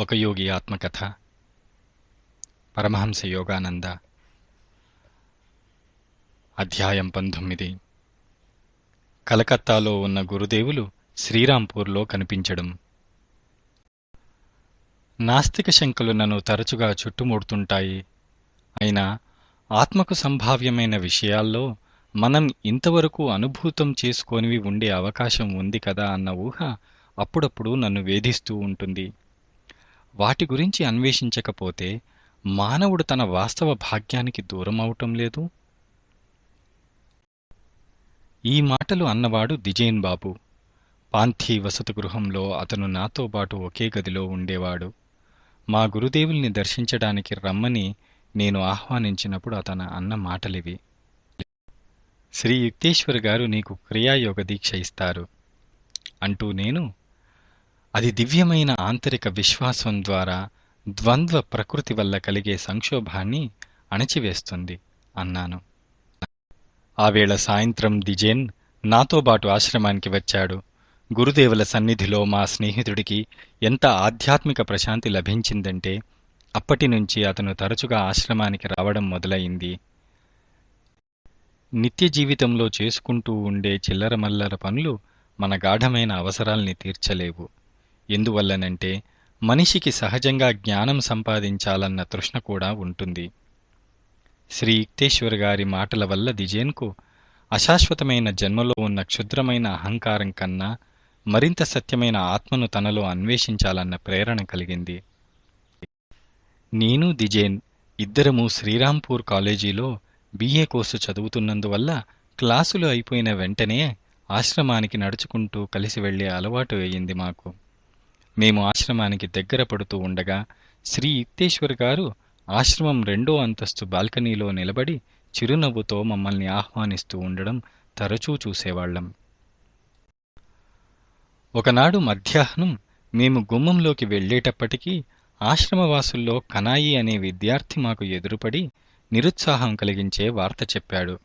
ఒక యోగి ఆత్మకథ. పరమహంస యోగానంద. అధ్యాయం పంతొమ్మిది. కలకత్తాలో ఉన్న గురుదేవులు శ్రీరాంపూర్లో కనిపించడం. నాస్తిక శంకలు నన్ను తరచుగా చుట్టుముడుతుంటాయి. అయినా ఆత్మకు సంభావ్యమైన విషయాల్లో మనం ఇంతవరకు అనుభూతం చేసుకోనివి ఉండే అవకాశం ఉంది కదా అన్న ఊహ అప్పుడప్పుడు నన్ను వేధిస్తూ ఉంటుంది. వాటి గురించి అన్వేషించకపోతే మానవుడు తన వాస్తవ భాగ్యానికి దూరమవటం లేదు? ఈ మాటలు అన్నవాడు దిజేన్ బాబు. పాంథీ వసతి గృహంలో అతను నాతో పాటు ఒకే గదిలో ఉండేవాడు. మా గురుదేవుల్ని దర్శించడానికి రమ్మని నేను ఆహ్వానించినప్పుడు అతను అన్న మాటలివి. శ్రీ యుక్తేశ్వర్ గారు నీకు క్రియాయోగ దీక్ష ఇస్తారు. అంటూ నేను అది దివ్యమైన ఆంతరిక విశ్వాసం ద్వారా ద్వంద్వ ప్రకృతి వల్ల కలిగే సంక్షోభాన్ని అణచివేస్తుంది అన్నాను. ఆవేళ సాయంత్రం దిజేన్ నాతో బాటు ఆశ్రమానికి వచ్చాడు. గురుదేవుల సన్నిధిలో మా స్నేహితుడికి ఎంత ఆధ్యాత్మిక ప్రశాంతి లభించిందంటే అప్పటి నుంచి అతను తరచుగా ఆశ్రమానికి రావడం మొదలయింది నిత్య జీవితంలో చేసుకుంటూ ఉండే చిల్లరమల్లర పనులు మన గాఢమైన అవసరాల్ని తీర్చలేవు. ఎందువల్లనంటే మనిషికి సహజంగా జ్ఞానం సంపాదించాలన్న తృష్ణ కూడా ఉంటుంది. శ్రీ యుక్తేశ్వర్ గారి మాటల వల్ల దిజేన్కు అశాశ్వతమైన జన్మలో ఉన్న క్షుద్రమైన అహంకారం కన్నా మరింత సత్యమైన ఆత్మను తనలో అన్వేషించాలన్న ప్రేరణ కలిగింది. నేను దిజేన్ ఇద్దరము శ్రీరాంపూర్ కాలేజీలో బీఏ కోర్సు చదువుతున్నందువల్ల క్లాసులు అయిపోయిన వెంటనే ఆశ్రమానికి నడుచుకుంటూ కలిసి వెళ్ళే అలవాటు అయింది మాకు. మేము ఆశ్రమానికి దగ్గర పడుతూ ఉండగా శ్రీ యుక్తేశ్వర్ గారు ఆశ్రమం రెండో అంతస్తు బాల్కనీలో నిలబడి చిరునవ్వుతో మమ్మల్ని ఆహ్వానిస్తూ ఉండడం తరచూ చూసేవాళ్ళం ఒకనాడు మధ్యాహ్నం మేము గుమ్మంలోకి వెళ్ళేటప్పటికీ ఆశ్రమవాసుల్లో కనాయి అనే విద్యార్థి మాకు ఎదురుపడి నిరుత్సాహం కలిగించే వార్త చెప్పాడు.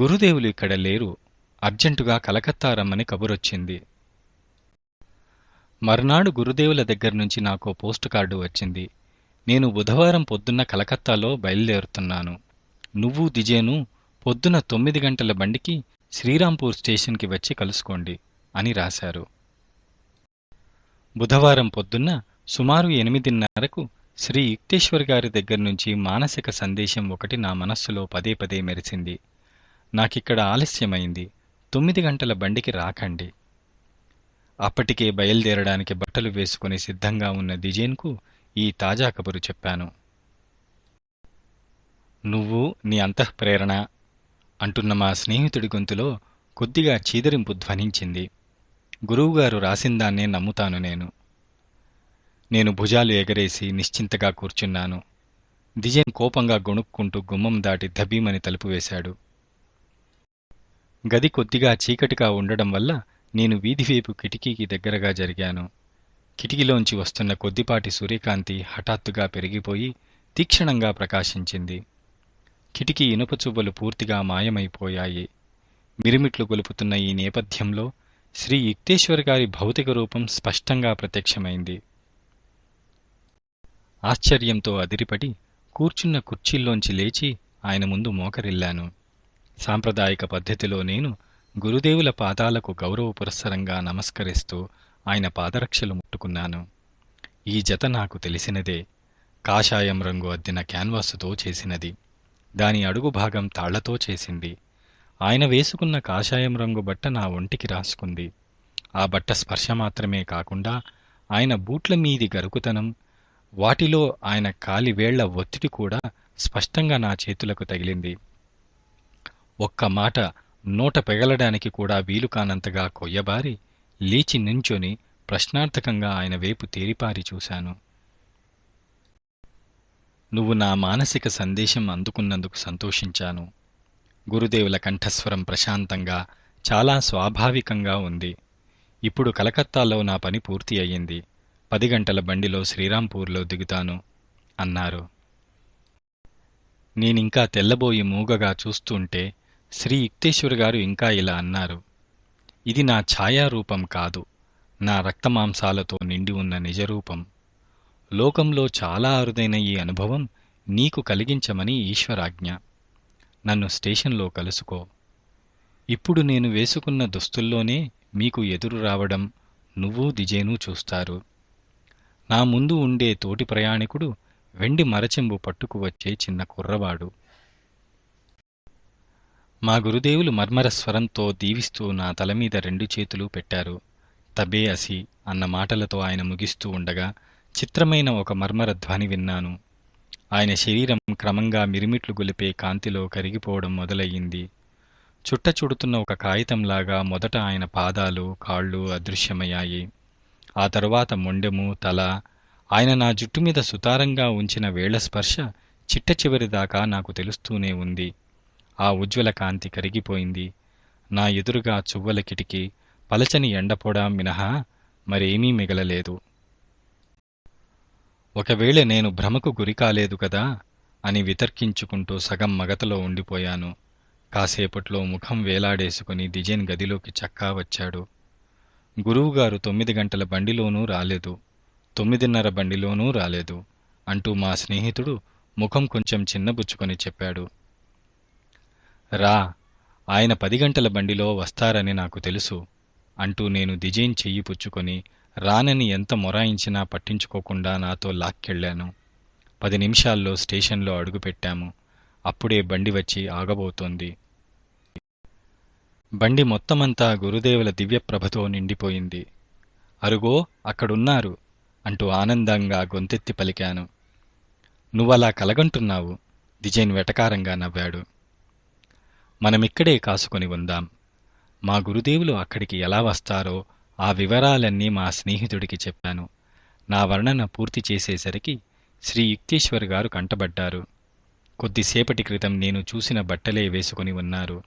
గురుదేవులు ఇక్కడ లేరు. అర్జెంటుగా కలకత్తా రమ్మని కబురొచ్చింది. మర్నాడు గురుదేవుల దగ్గర్నుంచి నాకు పోస్ట్ కార్డు వచ్చింది. నేను బుధవారం పొద్దున్న కలకత్తాలో బయలుదేరుతున్నాను. నువ్వు దిజేను పొద్దున తొమ్మిది గంటల బండికి శ్రీరాంపూర్ స్టేషన్కి వచ్చి కలుసుకోండి అని రాశారు. బుధవారం పొద్దున్న సుమారు ఎనిమిదిన్నరకు శ్రీ యుక్తేశ్వర్ గారి దగ్గర్నుంచి మానసిక సందేశం ఒకటి నా మనస్సులో పదే పదే మెరిసింది. నాకిక్కడ ఆలస్యమైంది. తొమ్మిది గంటల బండికి రాకండి. అప్పటికే బయలుదేరడానికి బట్టలు వేసుకుని సిద్ధంగా ఉన్న దిజేన్కు ఈ తాజా కబురు చెప్పాను. నువ్వు నీ అంతఃప్రేరణ అంటున్న మా స్నేహితుడి గొంతులో కొద్దిగా చీదరింపు ధ్వనించింది. గురువుగారు రాసిందాన్నే నమ్ముతాను నేను. నేను భుజాలు ఎగరేసి నిశ్చింతగా కూర్చున్నాను. దిజేన్ కోపంగా గొణుక్కుంటూ గుమ్మం దాటి ధబీమని తలుపు వేశాడు. గది కొద్దిగా చీకటిగా ఉండడం వల్ల నేను వీధివైపు కిటికీకి దగ్గరగా జరిగాను. కిటికీలోంచి వస్తున్న కొద్దిపాటి సూర్యకాంతి హఠాత్తుగా పెరిగిపోయి తీక్షణంగా ప్రకాశించింది. కిటికీ ఇనుపచువ్వలు పూర్తిగా మాయమైపోయాయి. మిరిమిట్లు గొలుపుతున్న ఈ నేపథ్యంలో శ్రీ యుక్తేశ్వర్ గారి భౌతిక రూపం స్పష్టంగా ప్రత్యక్షమైంది. ఆశ్చర్యంతో అదిరిపడి కూర్చున్న కుర్చీల్లోంచి లేచి ఆయన ముందు మోకరిల్లాను. సాంప్రదాయిక పద్ధతిలో నేను గురుదేవుల పాదాలకు గౌరవ పురస్సరంగా నమస్కరిస్తూ ఆయన పాదరక్షలు ముట్టుకున్నాను. ఈ జత నాకు తెలిసినదే. కాషాయం రంగు అద్దిన క్యాన్వాసుతో చేసినది. దాని అడుగు భాగం తాళ్ళతో చేసింది. ఆయన వేసుకున్న కాషాయం రంగు బట్ట నా ఒంటికి రాసుకుంది. ఆ బట్ట స్పర్శ మాత్రమే కాకుండా ఆయన బూట్ల మీది గరుకుతనం వాటిలో ఆయన కాలివేళ్ళ ఒత్తిడి కూడా స్పష్టంగా నా చేతులకు తగిలింది. ఒక్క మాట నోట పెగలడానికి కూడా వీలు కానంతగా కొయ్యబారి లేచి నించొని ప్రశ్నార్థకంగా ఆయన వైపు తేరిపారి చూశాను. నువ్వు నా మానసిక సందేశం అందుకున్నందుకు సంతోషించాను. గురుదేవుల కంఠస్వరం ప్రశాంతంగా చాలా స్వాభావికంగా ఉంది. ఇప్పుడు కలకత్తాలో నా పని పూర్తి అయ్యింది. పది గంటల బండిలో శ్రీరాంపూర్లో దిగుతాను అన్నారు. నేనింకా తెల్లబోయి మూగగా చూస్తుంటే శ్రీ యుక్తేశ్వర్ గారు ఇంకా ఇలా అన్నారు. ఇది నా ఛాయారూపం కాదు. నా రక్తమాంసాలతో నిండి ఉన్న నిజరూపం. లోకంలో చాలా అరుదైన ఈ అనుభవం నీకు కలిగించమని ఈశ్వరాజ్ఞ. నన్ను స్టేషన్లో కలుసుకో. ఇప్పుడు నేను వేసుకున్న దుస్తుల్లోనే మీకు ఎదురు రావడం నువ్వు దిజేను చూస్తారు. నా ముందు ఉండే తోటి ప్రయాణికుడు వెండి మరచెంబు పట్టుకు వచ్చే చిన్న కుర్రవాడు. మా గురుదేవులు మర్మర స్వరంతో దీవిస్తూ నా తలమీద రెండు చేతులు పెట్టారు. తబే అసి అన్న మాటలతో ఆయన ముగిస్తూ ఉండగా చిత్రమైన ఒక మర్మర ధ్వని విన్నాను. ఆయన శరీరం క్రమంగా మిరిమిట్లు గొలిపే కాంతిలో కరిగిపోవడం మొదలయ్యింది. చుట్ట చుడుతున్న ఒక కాగితంలాగా మొదట ఆయన పాదాలు కాళ్ళు అదృశ్యమయ్యాయి. ఆ తరువాత మొండెము తల ఆయన నా జుట్టు మీద సుతారంగా ఉంచిన వేళ్ళ స్పర్శ చిట్ట చివరి దాకా నాకు తెలుస్తూనే ఉంది. ఆ ఉజ్వల కాంతి కరిగిపోయింది. నా ఎదురుగా చువ్వల కిటికీ పలచని ఎండపొడ మినహా మరేమీ మిగలలేదు. ఒకవేళ నేను భ్రమకు గురికాలేదు కదా అని వితర్కించుకుంటూ సగం మగతలో ఉండిపోయాను. కాసేపట్లో ముఖం వేలాడేసుకుని డిజైన్ గదిలోకి చక్కా వచ్చాడు. గురువుగారు తొమ్మిది గంటల బండిలోనూ రాలేదు. తొమ్మిదిన్నర బండిలోనూ రాలేదు. అంటూ మా స్నేహితుడు ముఖం కొంచెం చిన్నబుచ్చుకొని చెప్పాడు. రా ఆయన పది గంటల బండిలో వస్తారని నాకు తెలుసు అంటూ నేను డిజైన్ చెయ్యి పుచ్చుకొని రానని ఎంత మొరాయించినా పట్టించుకోకుండా నాతో లాక్కెళ్ళాను. పది నిమిషాల్లో స్టేషన్లో అడుగుపెట్టాము అప్పుడే బండి వచ్చి ఆగబోతోంది. బండి మొత్తమంతా గురుదేవుల దివ్యప్రభతో నిండిపోయింది. అరుగో అక్కడున్నారు అంటూ ఆనందంగా గొంతెత్తి పలికాను. నువ్వలా కలగంటున్నావు దిజైన్ వెటకారంగా నవ్వాడు. మనమిక్కడే కాసుకొని ఉందాం. మా గురుదేవులు అక్కడికి ఎలా వస్తారో ఆ వివరాలన్నీ మా స్నేహితుడికి చెప్పాను. నా వర్ణన పూర్తి చేసేసరికి శ్రీ యుక్తేశ్వర్ గారు కంటబడ్డారు. కొద్దిసేపటి క్రితం నేను చూసిన బట్టలే వేసుకుని ఉన్నారు.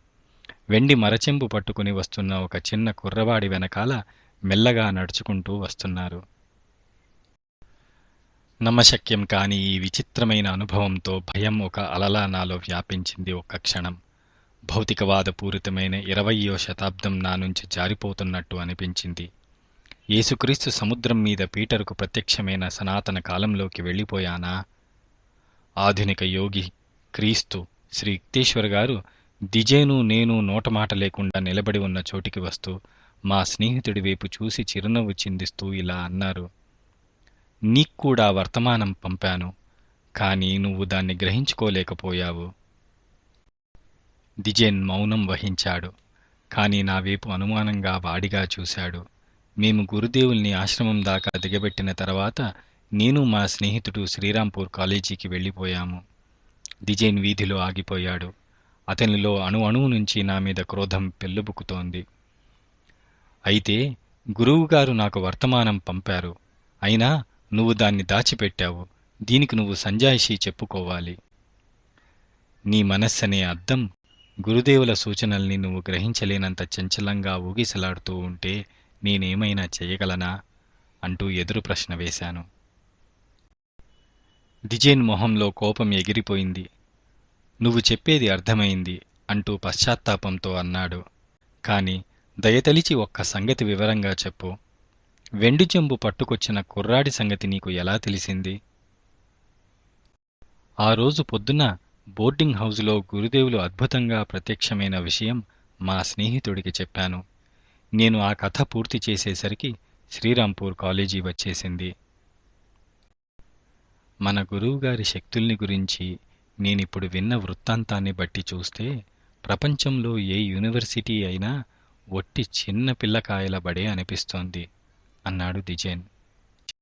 వెండి మరచెంబు పట్టుకుని వస్తున్న ఒక చిన్న కుర్రవాడి వెనకాల మెల్లగా నడుచుకుంటూ వస్తున్నారు. నమ్మశక్యం కాని ఈ విచిత్రమైన అనుభవంతో భయం ఒక అలలా నాలో వ్యాపించింది ఒక్క క్షణం. భౌతికవాదపూరితమైన ఇరవయో శతాబ్దం నా నుంచి జారిపోతున్నట్టు అనిపించింది. యేసుక్రీస్తు సముద్రం మీద పీటరుకు ప్రత్యక్షమైన సనాతన కాలంలోకి వెళ్ళిపోయానా? ఆధునిక యోగి క్రీస్తు శ్రీ యుక్తేశ్వర్ గారు దిజేను నేను నోటమాట లేకుండా నిలబడి ఉన్న చోటికి వస్తూ మా స్నేహితుడి వైపు చూసి చిరునవ్వు చిందిస్తూ ఇలా అన్నారు. నీక్కూడా వర్తమానం పంపాను కానీ నువ్వు దాన్ని గ్రహించుకోలేకపోయావు. దిజేన్ మౌనం వహించాడు. కానీ నా వైపు అనుమానంగా వాడిగా చూశాడు. మేము గురుదేవుల్ని ఆశ్రమం దాకా దిగబెట్టిన తర్వాత నేను మా స్నేహితుడు శ్రీరాంపూర్ కాలేజీకి వెళ్ళిపోయాము. దిజైన్ వీధిలో ఆగిపోయాడు. అతనిలో అణు అణువు నుంచి నా మీద క్రోధం పెళ్ళుబుకుతోంది అయితే గురువుగారు నాకు వర్తమానం పంపారు. అయినా నువ్వు దాన్ని దాచిపెట్టావు. దీనికి నువ్వు సంజాయిషీ చెప్పుకోవాలి. నీ మనస్సనే అద్దం గురుదేవుల సూచనల్ని నువ్వు గ్రహించలేనంత చంచలంగా ఊగిసలాడుతూ ఉంటే నేనేమైనా చేయగలనా? అంటూ ఎదురు ప్రశ్న వేశాను. దిజేన్ మొహంలో కోపం ఎగిరిపోయింది. నువ్వు చెప్పేది అర్థమైంది అంటూ పశ్చాత్తాపంతో అన్నాడు. కాని దయతలిచి ఒక్క సంగతి వివరంగా చెప్పు. వెండి చెంబు పట్టుకొచ్చిన కుర్రాడి సంగతి నీకు ఎలా తెలిసింది? ఆ రోజు పొద్దున బోర్డింగ్ హౌస్లో గురుదేవులు అద్భుతంగా ప్రత్యక్షమైన విషయం మా స్నేహితుడికి చెప్పాను. నేను ఆ కథ పూర్తి చేసేసరికి శ్రీరాంపూర్ కాలేజీ వచ్చేసింది. మన గురువుగారి శక్తుల్ని గురించి నేనిప్పుడు విన్న వృత్తాంతాన్ని బట్టి చూస్తే ప్రపంచంలో ఏ యూనివర్సిటీ అయినా ఒట్టి చిన్న పిల్లకాయల బడే అనిపిస్తోంది అన్నాడు దిజేన్.